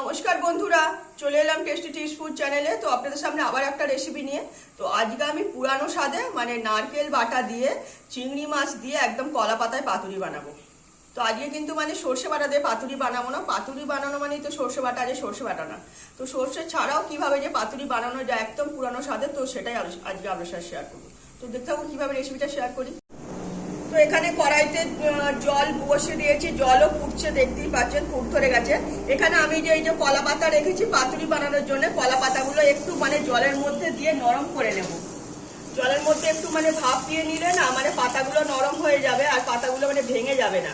নমস্কার বন্ধুরা, চলে এলাম টেস্টি টিস ফুড চ্যানেলে তো আপনাদের সামনে আবার একটা রেসিপি নিয়ে। তো আজকে আমি পুরানো স্বাদে মানে নারকেল বাটা দিয়ে, চিংড়ি মাছ দিয়ে একদম কলা পাতায় পাতুরি বানাবো। তো আজকে কিন্তু মানে সর্ষে বাটা দিয়ে পাতুরি বানাবো না। পাতুরি বানানো মানে তো সর্ষে বাটা, আজকে সর্ষে বাটা না। তো সর্ষে ছাড়াও কীভাবে যে পাতুরি বানানো যায়, একদম পুরানো স্বাদে, তো সেটাই আজকে আপনার সাথে শেয়ার করব। তো দেখতে থাকুন কীভাবে রেসিপিটা শেয়ার করি। তো এখানে কড়াইতে জল বসে দিয়েছি, জলও ফুটছে, দেখতেই পাচ্ছেন, ফুট ধরে গেছে। এখানে আমি যে, এই যে কলা পাতা রেখেছি, পাতুরি বানানোর জন্য কলা পাতাগুলো একটু মানে জলের মধ্যে দিয়ে নরম করে নেব। জলের মধ্যে একটু মানে ভাপ দিয়ে নিলে না মানে পাতাগুলো নরম হয়ে যাবে আর পাতাগুলো মানে ভেঙে যাবে না।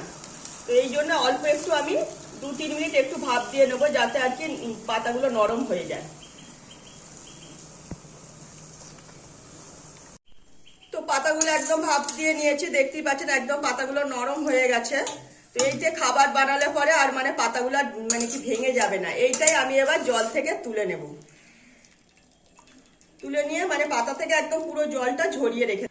তো এই জন্য অল্প একটু আমি দু তিন মিনিট একটু ভাপ দিয়ে নেব যাতে আর কি পাতাগুলো নরম হয়ে যায় তো পাতাগুলো একদম ভাপ দিয়ে নিয়েছি, দেখতেই পাচ্ছেন একদম পাতাগুলো নরম হয়ে গেছে। তো এই যে খাবার বানালে পরে আর মানে পাতাগুলো মানে কি ভেঙে যাবে না। এইটাই আমি এবার জল থেকে তুলে নেব। তুলে নিয়ে মানে পাতা থেকে একদম পুরো জলটা ঝরিয়ে রেখে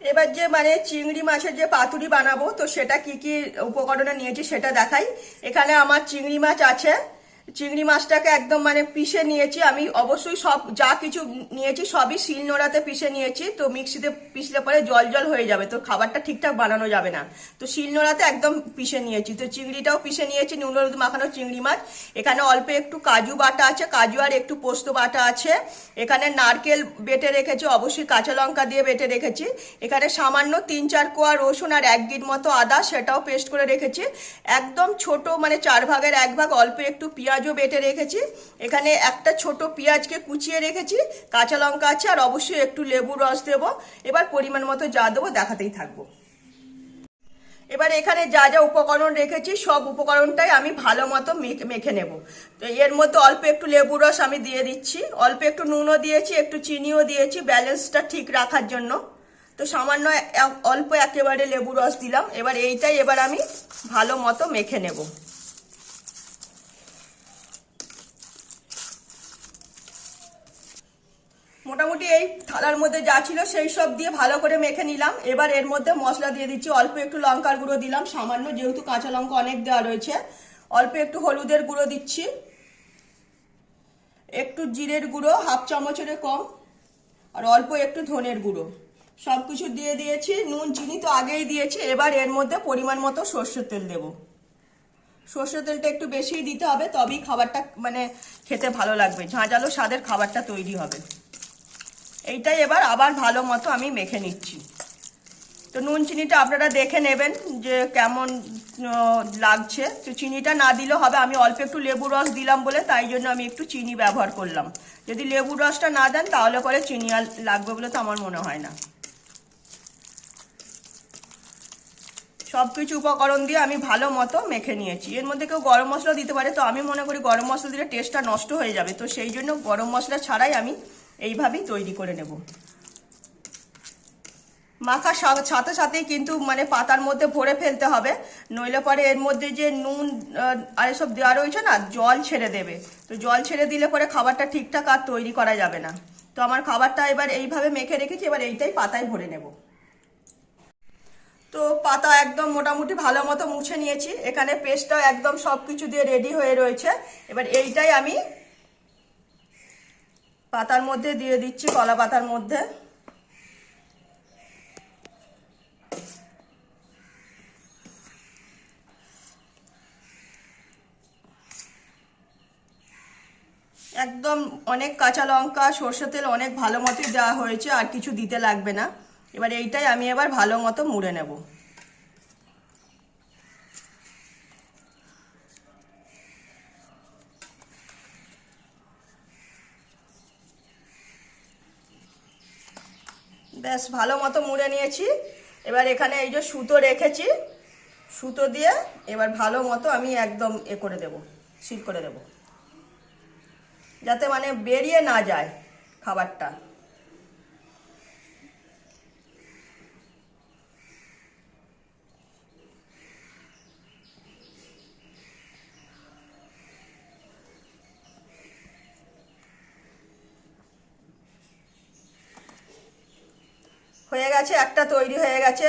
এবার যে মানে চিংড়ি মাছের যে পাতুরি বানাবো, তো সেটা কি কি উপকরণে নিয়েছি সেটা দেখাই। এখানে আমার চিংড়ি মাছ আছে। চিংড়ি মাছটাকে একদম মানে পিষে নিয়েছি। আমি অবশ্যই সব, যা কিছু নিয়েছি সবই শিল নোড়াতে পিষে নিয়েছি। তো মিক্সিতে পিষলে পরে জল জল হয়ে যাবে। তো খাবারটা ঠিকঠাক বানানো যাবে না। তো শিলনোড়াতে একদম পিষে নিয়েছি। তো চিংড়িটাও পিষে নিয়েছি, নুন হলুদ মাখানো চিংড়ি মাছ। এখানে অল্প একটু কাজু বাটা আছে, কাজু আর একটু পোস্ত বাটা আছে। এখানে নারকেল বেটে রেখেছি, অবশ্যই কাঁচা লঙ্কা দিয়ে বেটে রেখেছি। এখানে সামান্য তিন চার কোয়া রসুন আর এক গিট মতো আদা, সেটাও পেস্ট করে রেখেছি। একদম ছোট মানে চার ভাগের এক ভাগ, অল্প একটু পেঁয়াজও বেটে রেখেছি। এখানে একটা ছোট পেঁয়াজকে কুচিয়ে রেখেছি। কাঁচা লঙ্কা আছে আর অবশ্যই একটু লেবু রস দেবো। এবার পরিমাণ মতো যা দেবো দেখাতেই থাকব। এবার এখানে যা যা উপকরণ রেখেছি, সব উপকরণটাই আমি ভালো মতো মেখে- নেব। তো এর মধ্যে অল্প একটু লেবু রস আমি দিয়ে দিচ্ছি। অল্প একটু নুনও দিয়েছি, একটু চিনিও দিয়েছি, ব্যালেন্সটা ঠিক রাখার জন্য। তো সামান্য অল্প একেবারে লেবু রস দিলাম। এবার এইটাই এবার আমি ভালো মতো মেখে নেব। মোটামুটি এই থালার মধ্যে যা ছিল সেই সব দিয়ে ভালো করে মেখে নিলাম। এবার এর মধ্যে মশলা দিয়ে দিচ্ছি। অল্প একটু লঙ্কার গুঁড়ো দিলাম। সামান্য যেহেতু কাঁচা লঙ্কা অনেক দেওয়া রয়েছে, অল্প একটু হলুদের গুঁড়ো দিচ্ছি। একটু জিরের গুঁড়ো, হাফ চামচের কম, আর অল্প একটু ধনের গুঁড়ো। সব কিছু দিয়ে দিয়েছি। নুন, চিনি তো আগেই দিয়েছি। এবার এর মধ্যে পরিমাণ মতো সর্ষের তেল দেবো। সর্ষের তেলটা একটু বেশিই দিতে হবে, তবেই খাবারটা মানে খেতে ভালো লাগবে। ঝাঁঝালো স্বাদের খাবারটা তৈরি হবে। এইটাই এবার আবার ভালো মতো আমি মেখে নিচ্ছি। তো নুন চিনিটা আপনারা দেখে নেবেন যে কেমন লাগছে। তো চিনিটা না দিলেও হবে, আমি অল্প একটু লেবু রস দিলাম বলে তাই জন্য আমি একটু চিনি ব্যবহার করলাম। যদি লেবু রসটা না দেন তাহলে পরে চিনি আর লাগবে বলে তো আমার মনে হয় না। সব কিছু উপকরণ দিয়ে আমি ভালো মতো মেখে নিয়েছি। এর মধ্যে কেউ গরম মশলা দিতে পারে, তো আমি মনে করি গরম মশলা দিলে টেস্টটা নষ্ট হয়ে যাবে। তো সেই জন্য গরম মশলা ছাড়াই আমি এইভাবেই তৈরি করে নেব। মাখার সা- সাথে সাথেই কিন্তু মানে পাতার মধ্যে ভরে ফেলতে হবে, নইলে পরে এর মধ্যে যে নুন আর এসব দেওয়া রয়েছে না, জল ছেড়ে দেবে। তো জল ছেড়ে দিলে পরে খাবারটা ঠিকঠাক আর তৈরি করা যাবে না। তো আমার খাবারটা এবার এইভাবে মেখে রেখেছি, এবার এইটাই পাতায় ভরে নেব। তো পাতা একদম মোটামুটি ভালো মতো মুছে নিয়েছি। এখানে পেস্টটাও একদম সব কিছু দিয়ে রেডি হয়ে রয়েছে। এবার এইটাই আমি পাতার মধ্যে দিয়ে দিচ্ছি, কলা পাতার মধ্যে। একদম অনেক কাঁচা লঙ্কা সর্ষে তেল অনেক ভালো মতোই দেওয়া হয়েছে, আর কিছু দিতে লাগবে না। এবার এইটাই আমি এবার ভালো মতো মুড়ে নেব। ব্যাস ভালো মতো মুড়ে নিয়েছি। এবার এখানে এই যে সুতো রেখেছি, সুতো দিয়ে এবার ভালো মতো আমি একদম এ করে দেব, সিল করে দেব। যাতে মানে বেরিয়ে না যায় খাবারটা। হয়ে গেছে, একটা তৈরি হয়ে গেছে।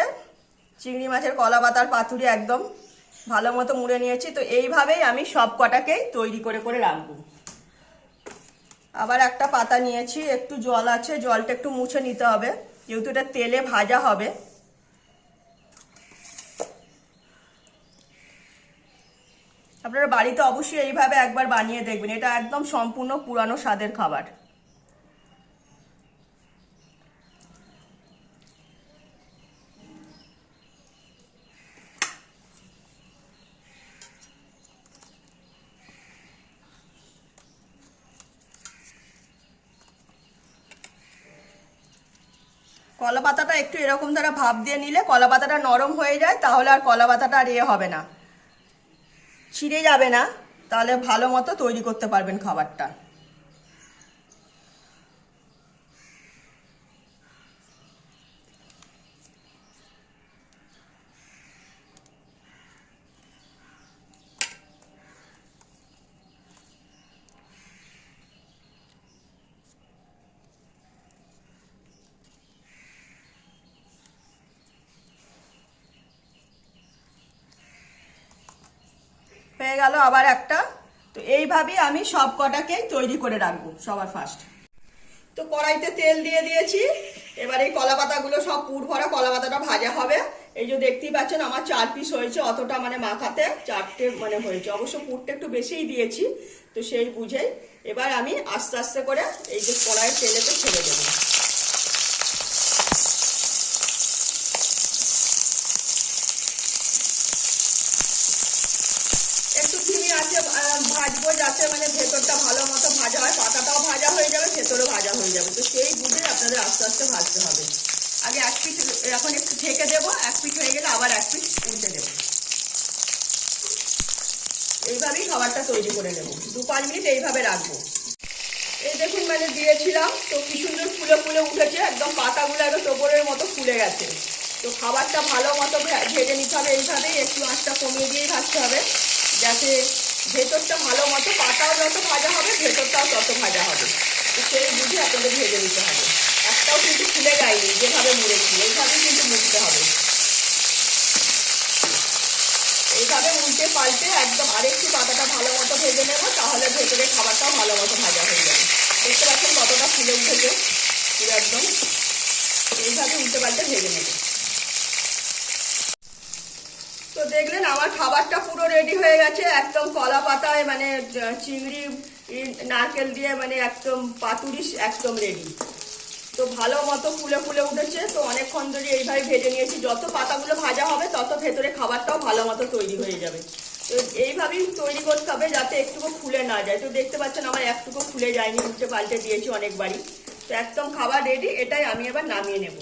চিংড়ি মাছের কলা পাতার পাতুরি একদম ভালো মতো মুড়ে নিয়েছি। তো এইভাবেই আমি সব কটাকেই তৈরি করে করে রাখব। আবার একটা পাতা নিয়েছি, একটু জল আছে, জলটা একটু মুছে নিতে হবে। যেহেতু এটা তেলে ভাজা হবে। আপনারা বাড়িতে অবশ্যই এইভাবে একবার বানিয়ে দেখবেন। এটা একদম সম্পূর্ণ পুরানো স্বাদের খাবার। কলা পাতাটা একটু এরকম ধরা ভাব দিয়ে নিলে কলা পাতাটা নরম হয়ে যায়, তাহলে আর কলা পাতাটা আর ইয়ে হবে না। ছিঁড়ে যাবে না, তাহলে ভালো মতো তৈরি করতে পারবেন খাবারটা। হয়ে গেল আবার একটা। তো এইভাবেই আমি সব কটাকেই তৈরি করে রাখব সবার ফার্স্ট তো কড়াইতে তেল দিয়ে দিয়েছি। এবার এই কলা পাতাগুলো সব পুর ভরা কলা পাতাটা ভাজা হবে। এই যে দেখতেই পাচ্ছেন, আমার চার পিস হয়েছে, অতটা মানে মাখাতে চারটে মানে হয়েছে। অবশ্য পুরটা একটু বেশিই দিয়েছি, তো সেই বুঝেই এবার আমি আস্তে আস্তে করে এই যে কড়াইয়ের তেলেতে ছেড়ে দেবো একটু ধিমি আছে আহ, ভাজবো যাতে মানে ভেতরটা ভালো মতো ভাজা হয়, পাতাটাও ভাজা হয়ে যাবে, ভেতরেও ভাজা হয়ে যাবে। তো সেই বুঝে আপনাদের আস্তে আস্তে ভাজতে হবে। আগে এক পিঠ, এখন একটু ঢেকে দেবো, এক পিঠ হয়ে গেলে আবার এক পিঠ উল্টে দেবো। এইভাবেই খাবারটা তৈরি করে নেব। দু পাঁচ মিনিট এইভাবে রাখব। এই দেখুন মানে দিয়েছিলাম, তো কি সুন্দর ফুলে ফুলে উঠেছে, একদম পাতাগুলো একদম টোপরের মতো ফুলে গেছে। তো খাবারটা ভালো মতো ভেজে নিতে হবে এইভাবেই, একটু আঁচটা কমিয়ে দিয়েই ভাজতে হবে, যাতে ভেতরটা ভালো মতো পাতাও যত ভাজা হবে, ভেতরটাও তত ভাজা হবে। সেই বুঝে আপনাদের ভেজে নিতে হবে। একটাও কিন্তু খুলে যায়নি, যেভাবে মুড়েছি, এইভাবেই কিন্তু মুড়তে হবে। এইভাবে উল্টে পাল্টে একদম আরেকটু পাতাটা ভালো মতো ভেজে নেব, তাহলে ভেতরে খাবারটাও ভালো মতো ভাজা হয়ে যাবে। দেখতে পাচ্ছেন কতটা ফুলে উঠেছে, পুরো একদম। এইভাবে উল্টে পাল্টে ভেজে নেবে। তো দেখলেন আমার খাবারটা পুরো রেডি হয়ে গেছে, একদম কলা পাতায় মানে চিংড়ি নারকেল দিয়ে মানে একদম পাতুরি একদম রেডি তো ভালো মতো ফুলে ফুলে উঠেছে, তো অনেকক্ষণ ধরে এইভাবে ভেজে নিয়েছি। যত পাতাগুলো ভাজা হবে, তত ভেতরে খাবারটাও ভালো মতো তৈরি হয়ে যাবে। তো এইভাবেই তৈরি করতে হবে যাতে একটুকু ফুলে না যায়। তো দেখতে পাচ্ছেন আমার একটুকু ফুলে যায়নি উল্টে পাল্টে দিয়েছি অনেকবারই। তো একদম খাবার রেডি এটাই আমি এবার নামিয়ে নেব।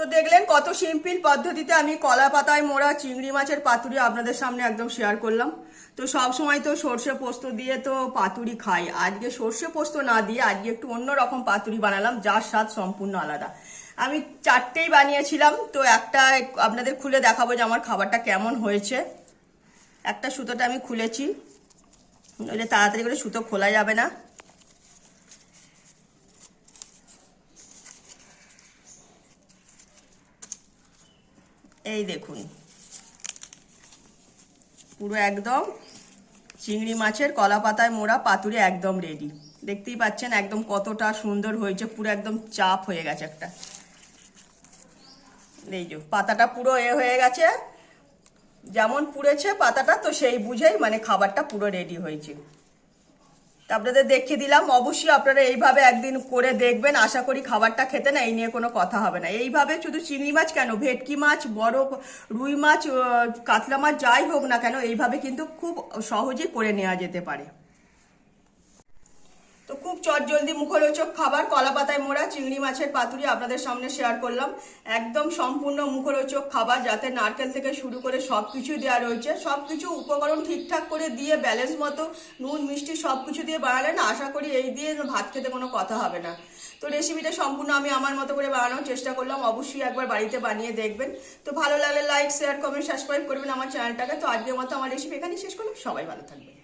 তো দেখলেন কত সিম্পল পদ্ধতিতে আমি কলা পাতায় মোড়া চিংড়ি মাছের পাতুরি আপনাদের সামনে একদম শেয়ার করলাম। তো সব সময় তো সর্ষে পোস্ত দিয়ে তো পাতুরি খাই। আজকে সর্ষে পোস্ত না দিয়ে আজকে একটু অন্য রকম পাতুরি বানালাম, যার স্বাদ সম্পূর্ণ আলাদা। আমি চারটেই বানিয়েছিলাম, তো একটা আপনাদের খুলে দেখাবো যে আমার খাবারটা কেমন হয়েছে। একটা সুতোটা আমি খুলেছি। নইলে তাড়াতাড়ি করে সুতো খোলা যাবে না। এই দেখুন। পুরো একদম চিংড়ি মাছের কলা পাতায় মোড়া পাতুরি একদম রেডি দেখতেই পাচ্ছেন একদম কতটা সুন্দর হয়েছে, পুরো একদম চাপ হয়ে গেছে একটা। এই যে, পাতাটা পুরো এ হয়ে গেছে। যেমন পুড়েছে পাতাটা, তো সেই বুঝেই মানে খাবারটা পুরো রেডি হয়েছে। তা আপনাদের দেখিয়ে দিলাম। অবশ্যই আপনারা এইভাবে একদিন করে দেখবেন। আশা করি খাবারটা খেতে না, এই নিয়ে কোনো কথা হবে না। এইভাবে শুধু চিংড়ি মাছ কেন? ভেটকি মাছ, বড় রুই মাছ কাতলা মাছ, যাই হোক না কেন, এইভাবে কিন্তু খুব সহজে করে নেওয়া যেতে পারে। তো খুব চটজলদি মুখরোচক খাবার কলা পাতায় মোড়া, চিংড়ি মাছের পাতুরি আপনাদের সামনে শেয়ার করলাম। একদম সম্পূর্ণ মুখরোচক খাবার যাতে নারকেল থেকে শুরু করে সব কিছু দেওয়া রয়েছে। সব কিছু উপকরণ ঠিকঠাক করে দিয়ে ব্যালেন্স মতো নুন, মিষ্টি সব কিছু দিয়ে বানালেন। আশা করি এই দিয়ে ভাত খেতে কোনো কথা হবে না। তো রেসিপিটা সম্পূর্ণ আমি আমার মতো করে বানানোর চেষ্টা করলাম। অবশ্যই একবার বাড়িতে বানিয়ে দেখবেন। তো ভালো লাগলে লাইক শেয়ার কমেন্ট সাবস্ক্রাইব করবেন আমার চ্যানেলটাকে তো আজকের মতো আমার রেসিপি এখানেই শেষ করলাম। সবাই ভালো থাকবেন।